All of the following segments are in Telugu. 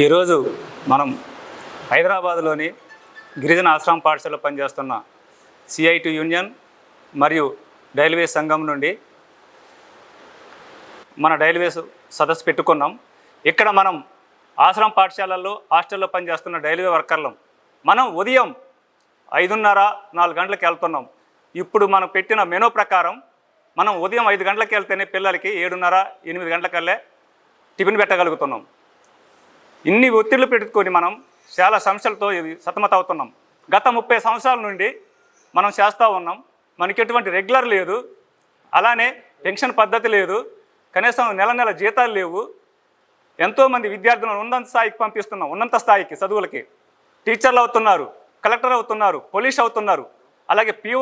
ఈరోజు మనం హైదరాబాద్లోని గిరిజన ఆశ్రమ పాఠశాలలో పనిచేస్తున్న సిఐటి యూనియన్ మరియు రైల్వే సంఘం నుండి మన రైల్వేస్ సదస్సు పెట్టుకున్నాం. ఇక్కడ మనం ఆశ్రమ పాఠశాలల్లో హాస్టల్లో పనిచేస్తున్న రైల్వే వర్కర్లం. మనం ఉదయం ఐదున్నర నాలుగు గంటలకు వెళ్తున్నాం. ఇప్పుడు మనం పెట్టిన మెనూ ప్రకారం మనం ఉదయం ఐదు గంటలకు వెళ్తేనే పిల్లలకి ఏడున్నర ఎనిమిది గంటలకల్లే టిఫిన్ పెట్టగలుగుతున్నాం. ఇన్ని ఒత్తిళ్ళు పెట్టుకొని మనం చాలా సమస్యలతో ఇది సతమతవుతున్నాం గత ముప్పై సంవత్సరాల నుండి మనం చేస్తూ ఉన్నాం. మనకి ఎటువంటి రెగ్యులర్ లేదు. అలానే పెన్షన్ పద్ధతి లేదు. కనీసం నెల నెల జీతాలు లేవు. ఎంతోమంది విద్యార్థులను ఉన్నత స్థాయికి పంపిస్తున్నాం. ఉన్నత స్థాయికి చదువులకి. టీచర్లు అవుతున్నారు కలెక్టర్ అవుతున్నారు పోలీస్ అవుతున్నారు. అలాగే పిఓ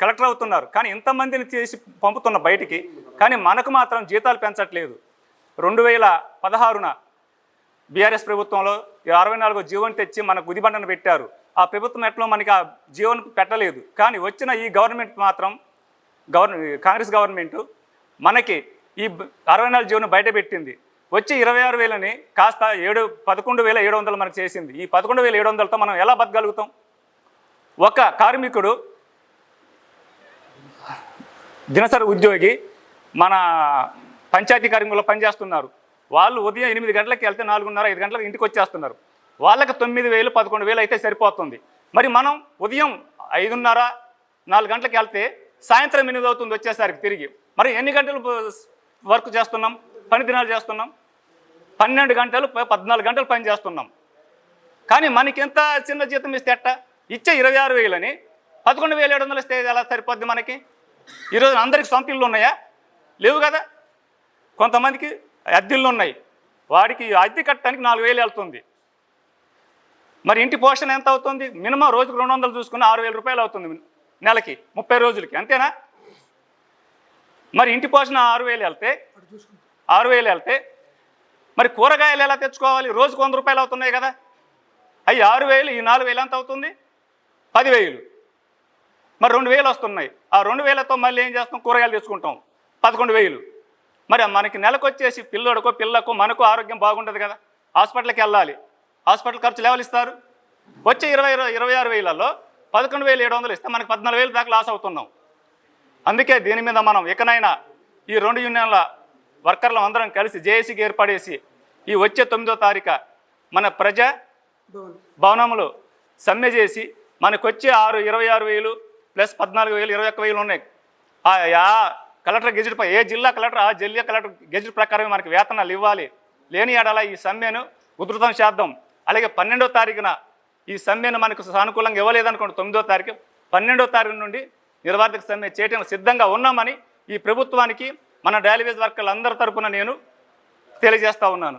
కలెక్టర్ అవుతున్నారు. కానీ ఇంతమందిని చేసి పంపుతున్న బయటికి. కానీ మనకు మాత్రం జీతాలు పెంచట్లేదు. రెండు వేల పదహారున బీఆర్ఎస్ ప్రభుత్వంలో అరవై నాలుగో జీవోని తెచ్చి మనకు గుదిబండను పెట్టారు. ఆ ప్రభుత్వం ఎట్లో మనకి ఆ జీవోని పెట్టలేదు. కానీ వచ్చిన ఈ గవర్నమెంట్ మాత్రం గవర్న కాంగ్రెస్ గవర్నమెంట్ మనకి ఈ అరవై నాలుగు జీవోని బయట పెట్టింది. వచ్చి ఇరవై ఆరు వేలని కాస్త ఏడు పదకొండు వేల ఏడు వందలు మనకు చేసింది. ఈ పదకొండు వేల ఏడు వందలతో మనం ఎలా బతకగలుగుతాం? ఒక కార్మికుడు దినసరి ఉద్యోగి మన పంచాయతీ కార్మికుల్లో పనిచేస్తున్నారు. వాళ్ళు ఉదయం ఎనిమిది గంటలకు వెళ్తే నాలుగున్నర ఐదు గంటలకు ఇంటికి వచ్చేస్తున్నారు. వాళ్ళకి తొమ్మిది వేలు పదకొండు వేలు అయితే సరిపోతుంది. మరి మనం ఉదయం ఐదున్నర నాలుగు గంటలకు వెళ్తే సాయంత్రం ఎనిమిది అవుతుంది వచ్చేసరికి తిరిగి. మరి ఎన్ని గంటలు వర్క్ చేస్తున్నాం? పని దినాలు చేస్తున్నాం? పన్నెండు గంటలు ప- పద్నాలుగు గంటలు పని చేస్తున్నాం. కానీ మనకి ఎంత చిన్న జీతం ఇస్తే ఎట్ట? ఇచ్చే ఇరవై ఆరు వేలని పదకొండు వేల ఏడు వందలు ఇస్తే ఎలా సరిపోద్ది మనకి? ఈరోజు అందరికి సొంత ఇల్లు ఉన్నాయా? లేవు కదా? కొంతమందికి అద్దెళ్ళు ఉన్నాయి. వాడికి అద్దె కట్టడానికి నాలుగు వేలు వెళ్తుంది. మరి ఇంటి పోషణ ఎంత అవుతుంది? మినిమం రోజుకు రెండు వందలు చూసుకుని ఆరు వేల రూపాయలు అవుతుంది నెలకి ముప్పై రోజులకి అంతేనా? మరి ఇంటి పోషణ ఆరు వేలు వెళ్తే ఆరు వేలు వెళ్తే మరి కూరగాయలు ఎలా తెచ్చుకోవాలి? రోజుకు వంద రూపాయలు అవుతున్నాయి కదా. అవి ఆరు వేలు ఈ నాలుగు వేలు ఎంత అవుతుంది? పదివేలు. మరి రెండు వేలు వస్తున్నాయి. ఆ రెండు వేలతో మళ్ళీ ఏం చేస్తాం? కూరగాయలు తెచ్చుకుంటాం. పదకొండు వేలు. మరి మనకి నెలకొచ్చేసి పిల్లోడికో పిల్లకు మనకు ఆరోగ్యం బాగుండదు కదా. హాస్పిటల్కి వెళ్ళాలి. హాస్పిటల్ ఖర్చులు ఎవరు ఇస్తారు? వచ్చే ఇరవై ఇరవై ఆరు వేలలో పదకొండు వేలు ఏడు వందలు ఇస్తే మనకి పద్నాలుగు వేలు దాకా లాస్ అవుతున్నాం. అందుకే దీని మీద మనం ఇకనైనా ఈ రెండు యూనియన్ల వర్కర్లు అందరం కలిసి జేఏసీకి ఏర్పడేసి ఈ వచ్చే తొమ్మిదో తారీఖు మన ప్రజా భవనములు సమ్మె చేసి మనకు వచ్చే ఆరు ఇరవై ఆరు వేలు ప్లస్ పద్నాలుగు వేలు ఇరవై ఒక్క వేలు ఉన్నాయి. ఆ ఆ కలెక్టర్ గెజెట్ ఏ జిల్లా కలెక్టర్ ఆ జిల్లా కలెక్టర్ గెజెట్ ప్రకారం మనకి వేతనాలు ఇవ్వాలి. లేని ఏడాల ఈ సమ్మెను ఉధృతం చేద్దాం. అలాగే పన్నెండో తారీఖున ఈ సమ్మెను మనకు సానుకూలంగా ఇవ్వలేదనుకోండి తొమ్మిదో తారీఖు. పన్నెండో తారీఖు నుండి నిర్వాధక సమ్మె చేయటం సిద్ధంగా ఉన్నామని ఈ ప్రభుత్వానికి మన రైల్వేస్ వర్కర్లందరి తరఫున తరపున నేను తెలియజేస్తా ఉన్నాను.